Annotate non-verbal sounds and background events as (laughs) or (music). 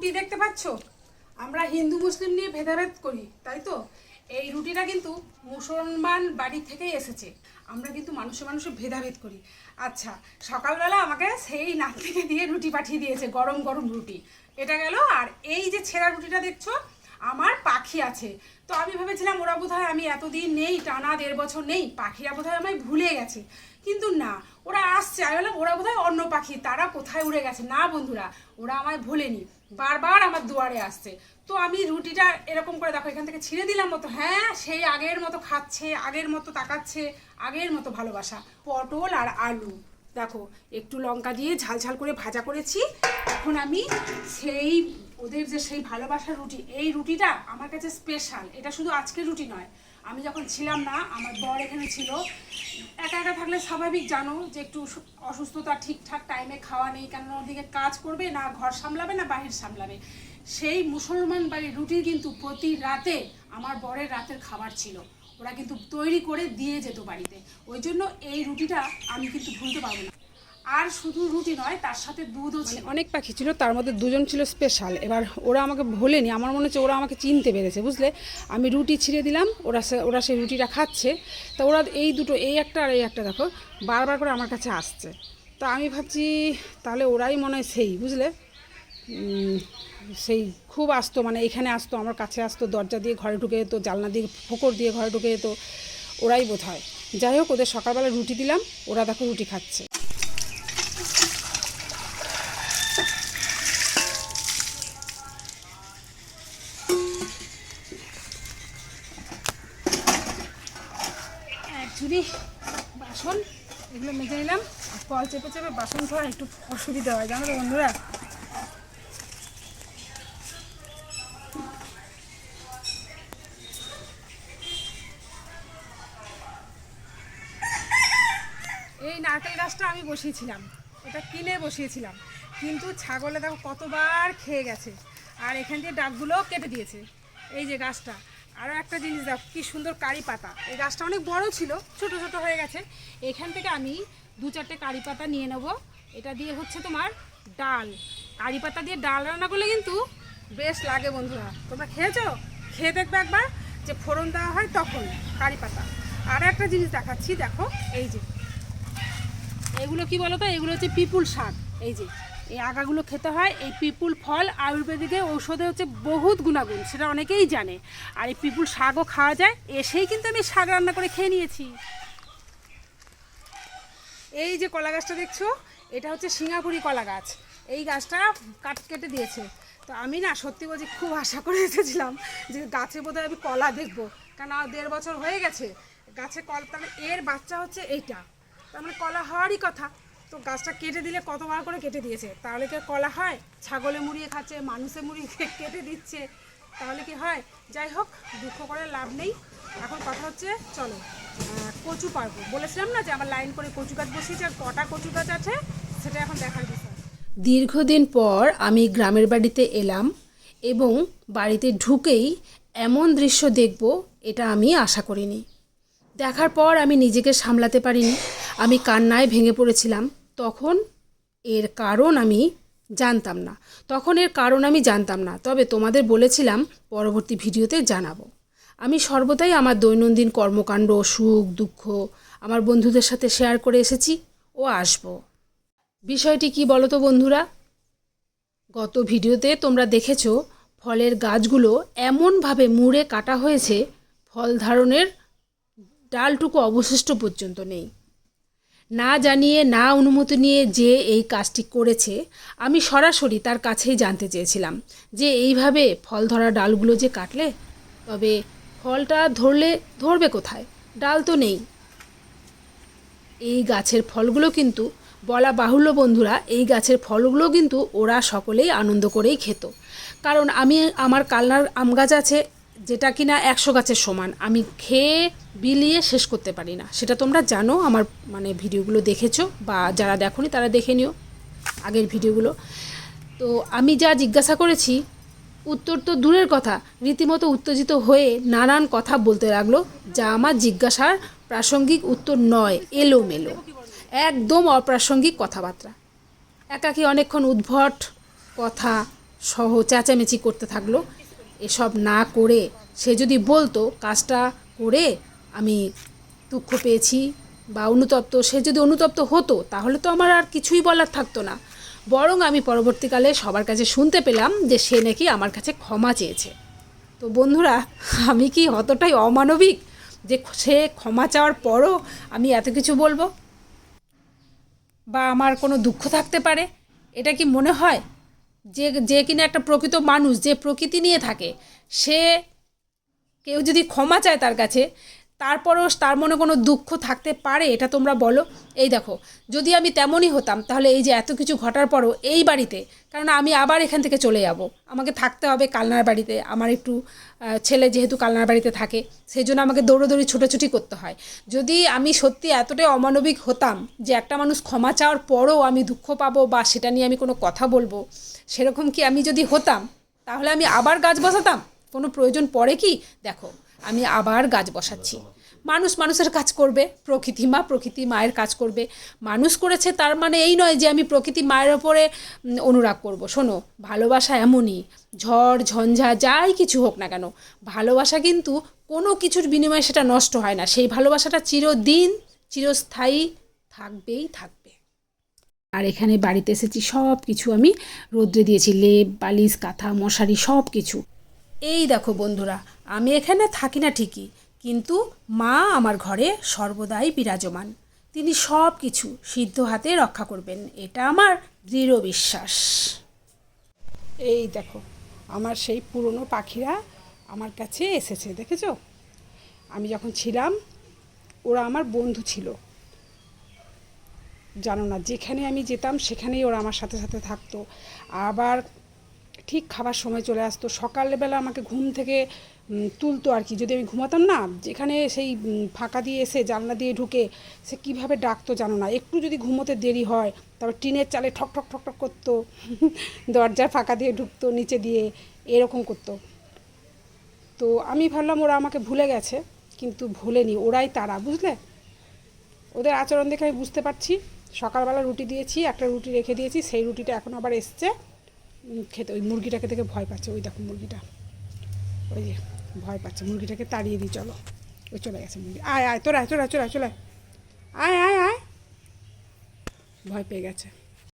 রুটি দেখতে পাচ্ছ? আমরা হিন্দু, মুসলিম নিয়ে ভেদাভেদ করি, তাই তো? এই রুটিটা কিন্তু মুসলমান বাড়ি থেকেই এসেছে। আমরা কিন্তু মানুষে মানুষে ভেদাভেদ করি। আচ্ছা সকালবেলা আমাকে সেই নাতনিকে দিয়ে রুটি পাঠিয়ে দিয়েছে, গরম গরম রুটি। এটা গেল, আর এই যে ছেঁড়া রুটিটা দেখছ, আমার পাখি আছে। তো আমি ভেবেছিলাম ওরা বোধহয় আমি এতদিন নেই, টানা দেড় বছর নেই, পাখিরা বোধহয় আমায় ভুলে গেছে। কিন্তু না, ওরা আসছে। আমি বললাম, ওরা বোধহয় অন্য পাখি। তারা কোথায় উড়ে গেছে? না বন্ধুরা, ওরা আমায় ভোলেনি। বারবার আমার দুয়ারে আসছে। তো আমি রুটিটা এরকম করে দেখো, এখান থেকে ছিঁড়ে দিলাম মতো। হ্যাঁ সেই আগের মতো খাচ্ছে, আগের মতো তাকাচ্ছে, আগের মতো ভালোবাসা। পটল আর আলু। দেখো, একটু লঙ্কা দিয়ে ঝাল ঝাল করে ভাজা করেছি। এখন আমি সেই, ওদের যে সেই ভালোবাসার রুটি, এই রুটিটা আমার কাছে স্পেশাল এটা শুধু আজকের রুটি নয়। আমি যখন ছিলাম না, আমার বর এখানে ছিল। একা একা থাকলে স্বাভাবিক জানো যে একটু অসুস্থতা ঠিকঠাক টাইমে খাওয়া নেই, কেননা ওদিকে কাজ করবে না, ঘর সামলাবে না, বাহির সামলাবে। সেই মুসলমান বাড়ির রুটি কিন্তু প্রতি রাতে আমার বরের রাতের খাবার ছিল। ওরা কিন্তু তৈরি করে দিয়ে যেত বাড়িতে। ওই জন্য এই রুটিটা আমি কিন্তু ভুলতে পারব না। আর শুধু রুটি নয় তার সাথে দুধও ছিল। অনেক পাখি ছিল তার মধ্যে দুজন ছিল স্পেশাল এবার ওরা আমাকে ভোলেনি আমার মনে হচ্ছে ওরা আমাকে চিনতে পেরেছে বুঝলে? আমি রুটি ছিঁড়ে দিলাম ওরা সে- ওরা সেই রুটিটা খাচ্ছে। তা ওরা এই দুটো এই একটা আর এই একটা দেখো বারবার করে আমার কাছে আসছে। তো আমি ভাবছি তাহলে ওরাই মনে হয় সেই বুঝলে? সেই খুব আসতো মানে এখানে আসতো আমার কাছে আসতো দরজা দিয়ে ঘরে ঢুকে যেত জালনা দিয়ে ফোকর দিয়ে ঘরে ঢুকে যেত ওরাই বোধ হয় যাই হোক ওদের সকালবেলা রুটি দিলাম ওরা দেখো রুটি খাচ্ছে। অ্যাকচুয়ালি বাসন, এগুলো মেজে নিলাম। কল চেপে চেপে বাসন ধোয়া, একটু অসুবিধা হয়, জানো বন্ধুরা? এই নারকেল গাছটা আমি বসিয়েছিলাম। এটা কিনে বসিয়েছিলাম। কিন্তু ছাগলে দেখো কতবার খেয়ে গেছে। আর এখান দিয়ে ডাকগুলো কেটে দিয়েছে। এই যে গাছটা। আরও একটা জিনিস দেখো, কি সুন্দর কারি পাতা। এই গাছটা অনেক বড় ছিল, ছোট ছোট হয়ে গেছে। এখান থেকে আমি দু চারটে কারি পাতা নিয়ে নেব। এটা দিয়ে হচ্ছে তোমার ডাল। কারি পাতা দিয়ে ডাল রান্না করলে কিন্তু বেশ লাগে বন্ধুরা। তোমরা খেয়েছো? খেয়ে দেখবে একবার যে ফোড়ন দেওয়া হয় তখন কারি পাতা। আর একটা জিনিস দেখাচ্ছি, দেখো, এই যে। এগুলো কি বলতো? এগুলো হচ্ছে পিপুল শাক। এই যে, এই আগাগুলো খেতে হয়, এই পিপুল ফল, আয়ুর্বেদিকে ঔষধে হচ্ছে বহুত গুণাগুণ, সেটা অনেকেই জানে। আর এই পিপুল শাকও খাওয়া যায়, এসেই কিন্তু আমি শাক রান্না করে খেয়ে নিয়েছি। এই যে কলা গাছটা দেখছ, এটা হচ্ছে সিঙ্গাপুরি কলা গাছ। এই গাছটা কাট কেটে দিয়েছে। তো আমি না, সত্যি বলছি, খুব আশা করে এসেছিলাম যে গাছে বোধহয় আমি কলা দেখব। আর দেড় বছর হয়ে গেছে, গাছে কল, তাহলে এর বাচ্চা হচ্ছে এইটা। তার মানে কলা হওয়ারই কথা। তো গাছটা কেটে দিলে কতবার করে কেটে দিয়েছে? তাহলে কি কলা হয়? ছাগলে মুড়িয়ে খাচ্ছে, মানুষে মুড়িয়ে (laughs) কেটে দিচ্ছে। তাহলে কি হয়? যাই হোক, দুঃখ করে লাভ নেই। এখন কথা হচ্ছে, চলো কচু পারব বলেছিলাম না যে আমার লাইন করে কচু গাছ বসিয়েছে আর কটা কচু গাছ আছে? সেটা এখন দেখার বিষয়। দীর্ঘদিন পর আমি গ্রামের বাড়িতে এলাম এবং বাড়িতে ঢুকেই এমন দৃশ্য দেখব, এটা আমি আশা করিনি। দেখার পর আমি নিজেকে সামলাতে পারিনি। আমি কান্নায় ভেঙে পড়েছিলাম। তখন এর কারণ আমি জানতাম না। তখন এর কারণ আমি জানতাম না। তবে তোমাদের বলেছিলাম, পরবর্তী ভিডিওতে জানাব। আমি সর্বদাই আমার দৈনন্দিন কর্মকাণ্ড, সুখ, দুঃখ আমার বন্ধুদের সাথে শেয়ার করে এসেছি ও আসব। বিষয়টি কি বলো তো বন্ধুরা? গত ভিডিওতে তোমরা দেখেছ, ফলের গাছগুলো এমনভাবে মুড়ে কাটা হয়েছে, ফল ধারণের ডালটুকু অবশিষ্ট পর্যন্ত নেই। না জানিয়ে, না অনুমতি নিয়ে যে এই কাজটি করেছে, আমি সরাসরি তার কাছেই জানতে চেয়েছিলাম যে এইভাবে ফল ধরা ডালগুলো যে কাটলে, তবে ফলটা ধরলে ধরবে কোথায়? ডাল তো নেই। এই গাছের ফলগুলো কিন্তু, বলা বাহুল্য বন্ধুরা, এই গাছের ফলগুলো কিন্তু ওরা সকলেই আনন্দ করেই খেত। কারণ আমি, আমার কালনার আম গাছ আছে যেটা কিনা একশো গাছের সমান। আমি খেয়ে, বিলিয়ে শেষ করতে পারি না। সেটা তোমরা জানো, আমার মানে ভিডিওগুলো দেখেছ, বা যারা দেখোনি তারা দেখে নিও, আগের ভিডিওগুলো। তো আমি যা জিজ্ঞাসা করেছি, উত্তর তো দূরের কথা, রীতিমতো উত্তেজিত হয়ে নানান কথা বলতে লাগল, যা আমার জিজ্ঞাসার প্রাসঙ্গিক উত্তর নয়, এলোমেলো, একদম অপ্রাসঙ্গিক কথাবার্তা। একাকি অনেকক্ষণ উদ্ভট কথা সহ চেঁচামেচি করতে থাকল এসব না করে সে যদি বলতো, কাজটা করে আমি দুঃখ পেয়েছি বা অনুতপ্ত। সে যদি অনুতপ্ত হতো, তাহলে তো আমার আর কিছুই বলার থাকতো না। বরং আমি পরবর্তীকালে সবার কাছে শুনতে পেলাম যে সে নাকি আমার কাছে ক্ষমা চেয়েছে। তো বন্ধুরা, আমি কি অতটাই অমানবিক যে সে ক্ষমা চাওয়ার পরও আমি এত কিছু বলব? বা আমার কোনো দুঃখ থাকতে পারে? এটা কি মনে হয়? যে যে কিনা একটা প্রকৃত মানুষ, যে প্রকৃতি নিয়ে থাকে, সে কেউ যদি ক্ষমা চায় তার কাছে তারপরও তার মনে কোনো দুঃখ থাকতে পারে? এটা তোমরা বলো। এই দেখো, যদি আমি তেমনই হতাম, তাহলে এই যে এত কিছু ঘটার পরও এই বাড়িতে, কারণ আমি আবার এখান থেকে চলে যাব। আমাকে থাকতে হবে কালনার বাড়িতে। আমার একটু ছেলে যেহেতু কালনার বাড়িতে থাকে সেই জন্য আমাকে দৌড়োদৌড়ি ছোটাছুটি করতে হয়। যদি আমি সত্যি এতটাই অমানবিক হতাম যে একটা মানুষ ক্ষমা চাওয়ার পরও আমি দুঃখ পাবো বা সেটা নিয়ে আমি কোনো কথা বলব, সেরকম কি আমি যদি হতাম, তাহলে আমি আবার গাছ বসাতাম? কোনো প্রয়োজন পড়ে কি? দেখো আমি আবার গাছ বসাচ্ছি। মানুষ মানুষের কাজ করবে, প্রকৃতি মা প্রকৃতি মায়ের কাজ করবে। মানুষ করেছে তার মানে এই নয় যে আমি প্রকৃতি মায়ের ওপরে অনুরাগ করব। শোনো, ভালোবাসা এমনই, ঝড়, ঝঞ্ঝা, যাই কিছু হোক না কেন, ভালোবাসা কিন্তু কোনো কিছুর বিনিময়ে সেটা নষ্ট হয় না। সেই ভালোবাসাটা চিরদিন, চিরস্থায়ী থাকবেই থাকবে। আর এখানে বাড়িতে এসেছি সব কিছু আমি রোদ্রে দিয়েছি, লেপ, বালিশ, কাঁথা, মশারি সব কিছু এই দেখো বন্ধুরা আমি এখানে থাকি না ঠিকই, কিন্তু মা আমার ঘরে সর্বদাই বিরাজমান। তিনি সব কিছু সিদ্ধ হাতে রক্ষা করবেন, এটা আমার দৃঢ় বিশ্বাস। এই দেখো, আমার সেই পুরনো পাখিরা আমার কাছে এসেছে, দেখেছ? আমি যখন ছিলাম, ওরা আমার বন্ধু ছিল। জানো না, যেখানে আমি যেতাম, সেখানেই ওরা আমার সাথে সাথে থাকতো। আবার ঠিক খাবার সময় চলে আসতো। সকালবেলা আমাকে ঘুম থেকে তুলতো আর কি। যদি আমি ঘুমাতাম না, যেখানে সেই ফাঁকা দিয়ে এসে জানলা দিয়ে ঢুকে সে কীভাবে ডাকতো জানো না। একটু যদি ঘুমোতে দেরি হয়, তারপর টিনের চালে ঠক ঠক ঠক ঠক করতো। (laughs) দরজার ফাঁকা দিয়ে ঢুকতো, নিচে দিয়ে এরকম করতো। তো আমি ভাবলাম ওরা আমাকে ভুলে গেছে, কিন্তু ভুলেনি, ওরাই তারা, বুঝলে? ওদের আচরণ দেখে আমি বুঝতে পারছি। সকালবেলা রুটি দিয়েছি, একটা রুটি রেখে দিয়েছি, সেই রুটিটা এখন আবার এসছে। খেতে, ওই মুরগিটাকে দেখে ভয় পাচ্ছে। ওই দেখো মুরগিটা। ওই যে ভয় পাচ্ছে। মুরগিটাকে তাড়িয়ে দিই চলো। ওই চলে গেছে মুরগি। আয় আয়, তোরা চলে চলে চলে আয় আয় আয়। ভয় পেয়ে গেছে।